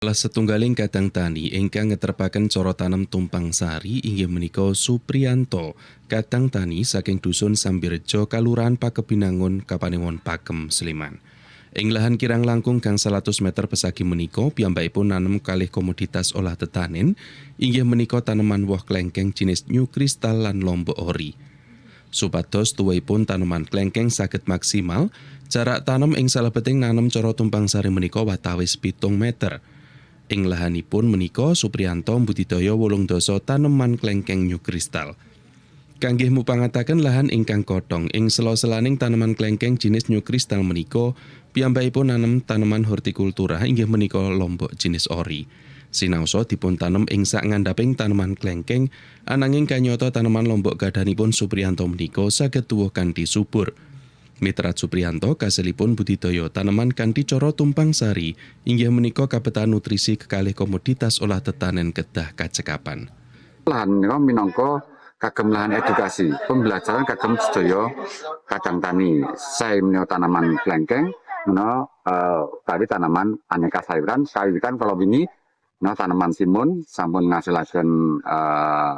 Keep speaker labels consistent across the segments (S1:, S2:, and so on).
S1: Salah setunggaling kadang tani ingkang ngetrepaken cara tanem tumpang sari inggih menika Supriyanto, kadang tani saking dusun Sambirejo Kalurahan Pakebinangun Kapanewon Pakem Sleman. Ing lahan kirang langkung gang 100 meter pesagi menika piyambakipun nanem kalih komoditas olah tetanen inggih menika taneman woh klengkeng jenis New Crystal lan lombok ori. Supados tuwuhipun taneman klengkeng saged maksimal, jarak tanam ing salebeting nanem cara tumpang sari menika watawis pitung meter. Ing lahanipun menika Supriyanto mbudidaya wolung dasa taneman klengkeng New Crystal. Kanggih mupangataken lahan ingkang kotong ing sela-selaning tanaman klengkeng jenis New Crystal menika piyambakipun nanem tanaman hortikultura inggih menika lombok jenis ori. Sinaosa dipun tanem ing sak ngandhaping tanaman klengkeng ananging kanyata tanaman lombok gadhanipun Supriyanto menika saged tuwuh kanthi subur. Mitrat Supriyanto kasilipun budidaya tanaman kanthi cara tumpang sari inggih menika kabetan nutrisi kekalih komoditas olah tetanen kedah kacekapan.
S2: lahan menika minangka kagem lahan edukasi pembelajaran kagem sedaya kadang tani saya menika tanaman klengkeng menika eh, tadi tanaman aneka sayuran sayuran kalau ini menika tanaman timun sampun ngasilaken eh,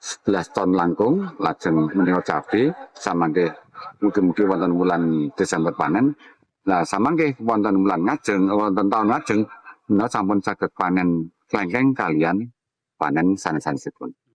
S2: 11 ton langkung lajeng menika cabe samangke mugi-mugi wonten wulan Desember panen. Nah, samangke wonten wulan ngajeng wonten taun ngajeng. Menika sampun saged panen klengkeng kalian panen sanes-sanesipun